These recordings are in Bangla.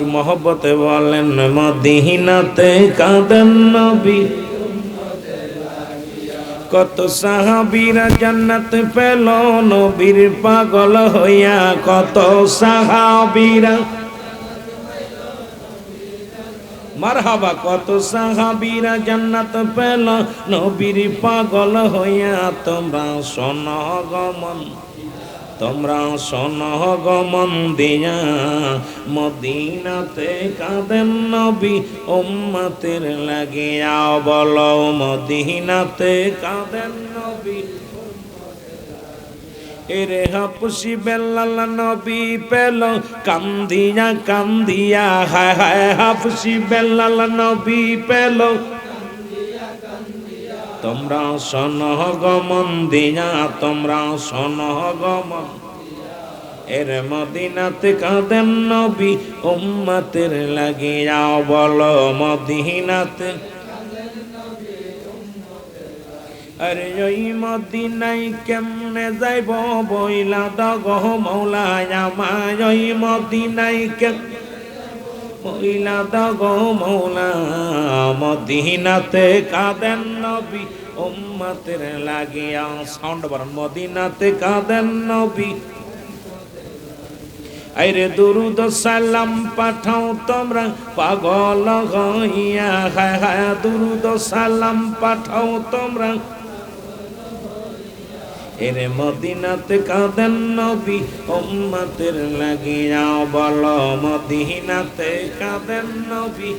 মহব্বতে বলেন, মদিনাতে কাঁদেন নবী। কত সাহাবীরা জান্নাত পেল, নবীর পাগল হইয়া কত সাহাবীরা। মারহাবা, কত সাহাবীরা জান্নাত পেল, নবীর পাগল হইয়া তোমরা শোন গমন তোমরা শোন গমন দিয়া মদিনাতে কাঁদেন নবী, উম্মতের লাগিয়া বলো, মদিনাতে কাঁদেন নবী। এরে হাপুসি বেল্লাল নবী পেল, কান্দিয়া কান্দিয়া, হায় হায় হাপুসি বেল্লাল নবী পেল। তোমরা শোন গমন দিয়া তোমরা শোন গমন এর মদিনাতে কাঁদেন নবী, উম্মতের লাগিয়া বলো মদিনাতে। আরে ওই মদিনাই কেমনে যাইব বইলা দগ মৌলা আমায় ওই মদিনাই কেম বইলা দগ মৌলা, মদিনাতে কাঁদেন নবী, উম্মতের লাগিয়া সাউন্ড বাড়ান, মদিনাতে কাঁদেন নবী। আরে দুরুদ সালাম পাঠাও তোমরা, পাগল হইয়া, হায় হায়, দুরুদ সালাম পাঠাও তোমরা। এরে মদিনাতে কাঁদেন নবী উম্মতের লাগিয়া বল মদিনাতে কাঁদেন নবী।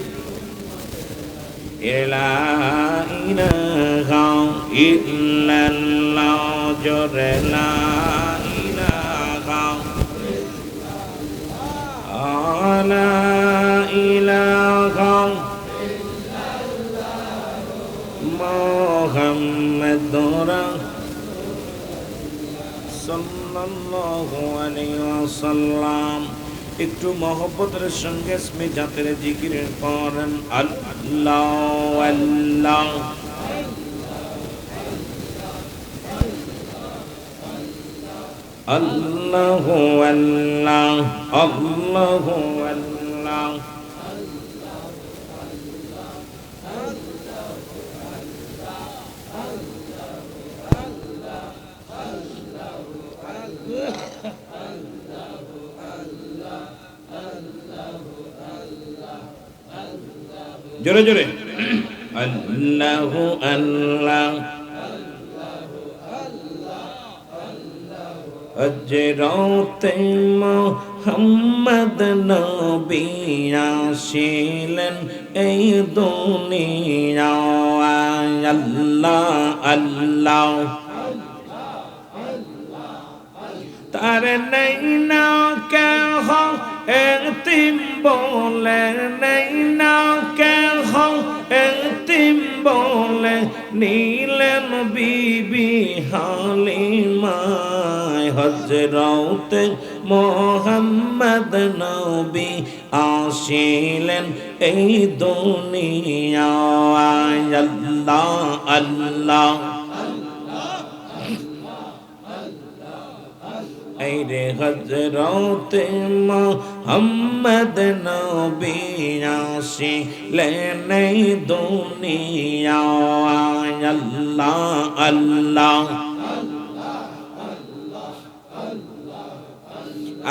এলা ইলাহা ওয়াসাল্লাম একটু মহব্বতের সঙ্গে স্মিতাতের জিকির করেন আল্লাহ আল্লাহ আল্লাহ আল্লাহ। আল্লাহ আল্লাহ। জোরে জোরে। আল্লাহ আল্লাহ। হজরতে মোহাম্মদ নবী আসিলেন এই দুনিয়া আল্লাহ আল্লাহ। তার নেই না কে হো এতিম বলে নেই না কে হো এতিম বলে নীলেন বিবি হালিমায় হজরতে মোহাম্মদ নবী আসিলেন এই দুনিয়া আল্লাহ আল্লাহ। এই রে হজরতে মোহাম্মদ নবী আসিলেন এই দুনিয়া, আল্লাহ আল্লাহ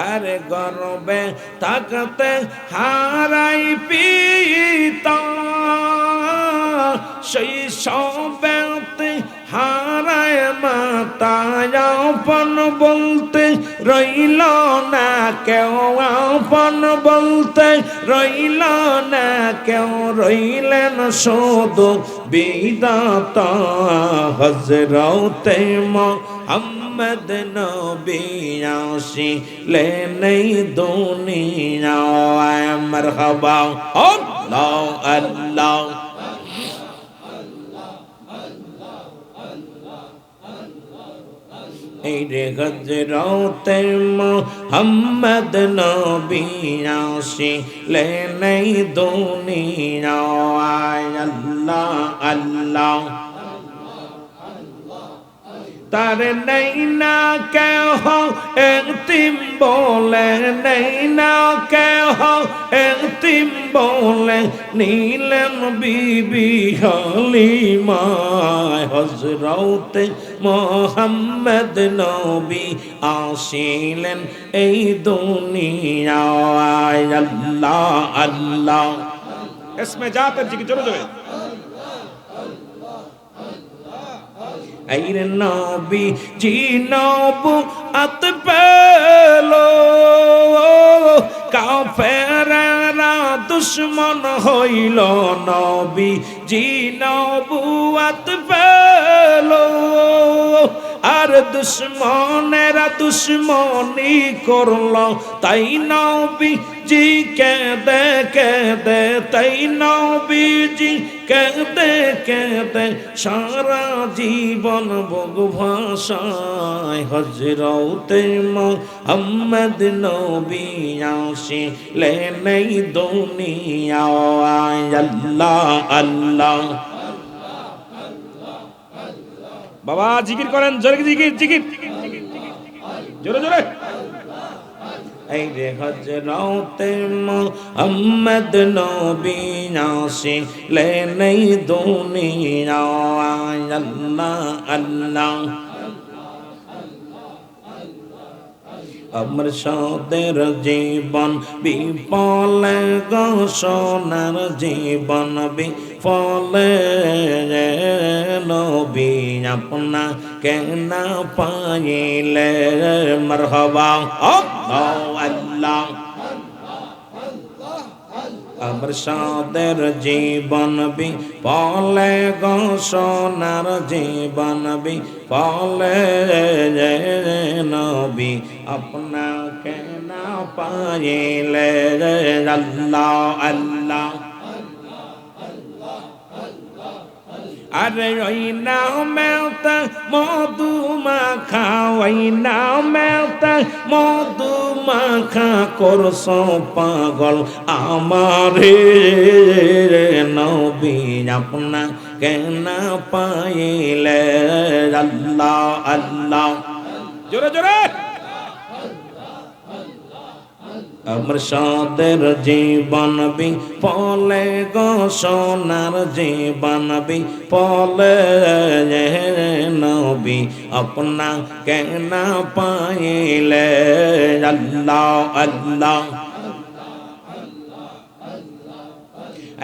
আরে গর্বে থাকতে হারাই পিতা সেই সবেতে হারায় মাতা আপন বলতে রইল না কেউ আপন বলতে, রইল না কেউ রইলেন শুধু বিদাতা হজরতে মোহাম্মদ নবী আসিলেন দুনিয়া মারহাবা, আল্লাহ আল্লাহ এই রে গজরতের মোহাম্মদ নবী আসিলেন দুনিয়া আল্লাহ আল্লাহ তার নেই না কেহ একটিম বলে নেই না কেহ একটিম বলে নীলম বিবি হলিমায় হজরতে মোহাম্মদ নবী আসিলেন এই দুনিয়ায়। আল্লাহ আল্লাহ। اسم جاتا جی کی আইরে নবী জি নবু আত পেল। কাফেরা দুশ্মন হইল নবী জি নবু আত পেল। আর দুশ্মনেরা দুশ্মনী করল। তাই নবী জি কেঁদে কেঁদে, তাই নাও নবীজি কেঁদে কেঁদে সারা জীবন বগ ভাষায় হজরতে মোহাম্মদ নবী আসে লে নেই দুনিয়া আল্লাহ আল্লাহ। বাবা, জিকির করেন, জোরে জিকির জিকির। জোরে জোরে। এই রে হজরতে মোহাম্মদ নবী নাসি লে নেই দুনিয়া, আল্লাহ আল্লাহ। আমার সাদের জীবন বিপলে গো সোনার জীবন বিফলে নবী আপনা কেন পাইলে মরহবা আমার সাদের জীবন বি পলে গো সোনার জীবন বি পলে নবী আপনাকে না পাইলে আল্লাহ আল্লাহ আরে ওই নাও মেওতা মধু মাখা, ওই নাও মেওতা মধু মাখা করস পাগল আমারে। নবী আপনা কেন পাইলে আল্লাহ আল্লাহ। জোরে জোরে। আমার সাদের জীবন বি পলে গো সোনার জীবন বি পলে নবী আপনা কেন পাইলে আল্লাহ আল্লাহ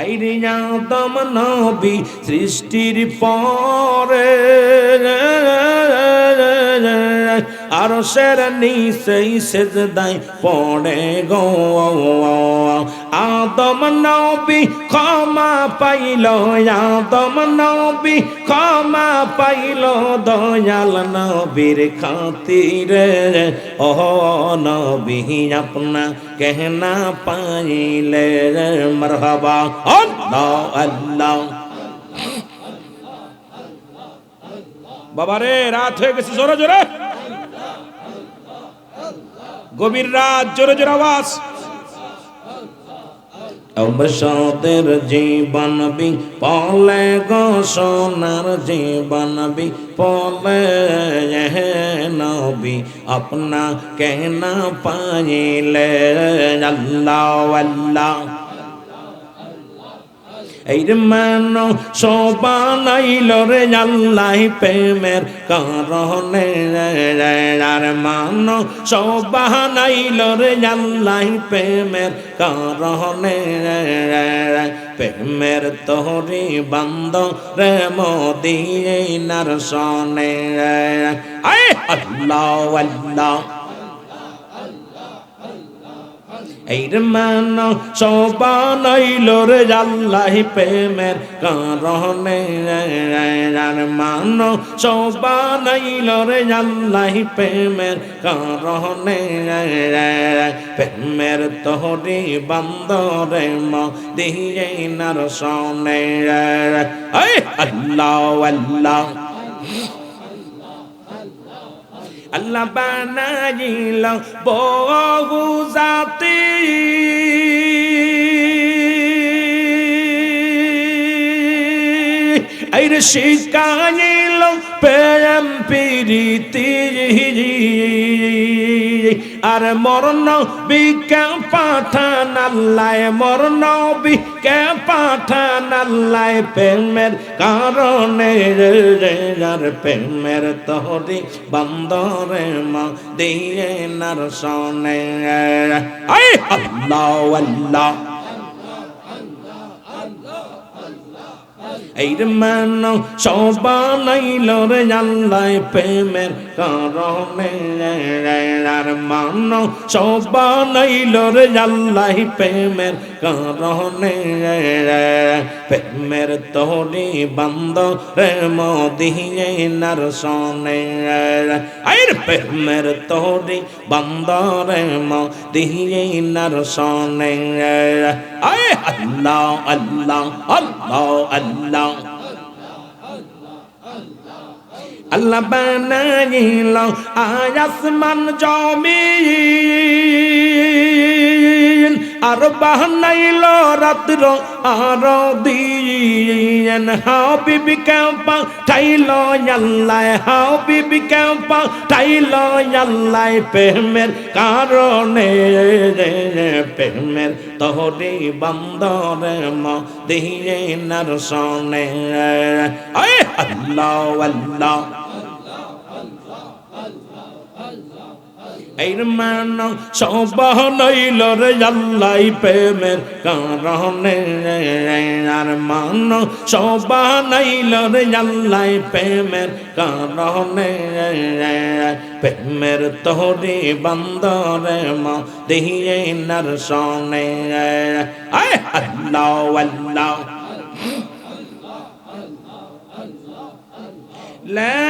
আইরে আদম নবী সৃষ্টির পরে আর সের সেজ দাই পড়ে গো। আদম নবী ক্ষমা পাইল, আদম নবী ক্ষমা পাইল দয়াল নবীর খাতির। ও নবী, আপনা কেহনা পাইলে। মরহবা। আল্লাহ আল্লাহ। বাবারে, রাত হয়ে গেছে, জোরে জোরে। গভীর রাত, জোরে জোরে আওয়াজ। অবসাদের জীবন বি পলে গো সোনার জীবন বি পলে নবী আপনা কেন পাইলে আল্লাহ আল্লাহ এই মান সোবানাইল রে আল্লাহ প্রেমের কারণে। আর মান সোবানাইল রে আল্লাহ প্রেমের কারণে। প্রেমের তোহরি বান্দ রে মোদিনার সনে। আল্লাহ আল্লাহ। এই মান সবানাইল রে আল্লাহ প্রেমের কারণে। আর মান সবানাইল রে আল্লাহ প্রেমের কারণে। প্রেমের তোহরি বান্দরে মদিয়ে নার সনে আল্লাহ আল্লাহ। আল্লাহ বানাইল বহু জাতি। আইরে শিকাইল প্রেম প্রীতি। আর মরণ বিকে পাঠান আল্লাহ, মরণ বিকে পাঠান আল্লাহ, প্রেমের কারণে আর প্রেমের তহরি বন্দরে মা দিয়ে নার সনে আল্লাহ আল্লাহ। এই মান সবানাইল রে আল্লাহ প্রেমের কারণে। আর মান সবানাইল রে আল্লাহ প্রেমের কারণে। প্রেমের তোরি বন্ধ রে মোদিয়ে নার সনে আইর প্রেমের তোরি বন্ধ রে মোদিয়ে নার সনে আয় আল্লাহ আল্লাহ আল্লাহ। আল্লাহ আল্লাহ বানাইল আয়াসমান জমিন আর বানাইল রাত্র আর দিন হাও বিবি ক্যাম্পা, ঠাইল আল্লাহ হাও বিবি ক্যাম্পা, ঠাইল আল্লাহ প্রেমের কারণে প্রেমের তোহরি বন্দরে ম দিয়ে নার সনে আল্লাহ আল্লাহ। এই মান সবাহ নইল রে আল্লাহ প্রেমের কারণে। আর মান সবাহ নইল রে আল্লাহ প্রেমের কারণে। প্রেমের তোহরি বন্দরে মা দিয়ে নার সনে আয় আল্লাহ আল্লাহ لا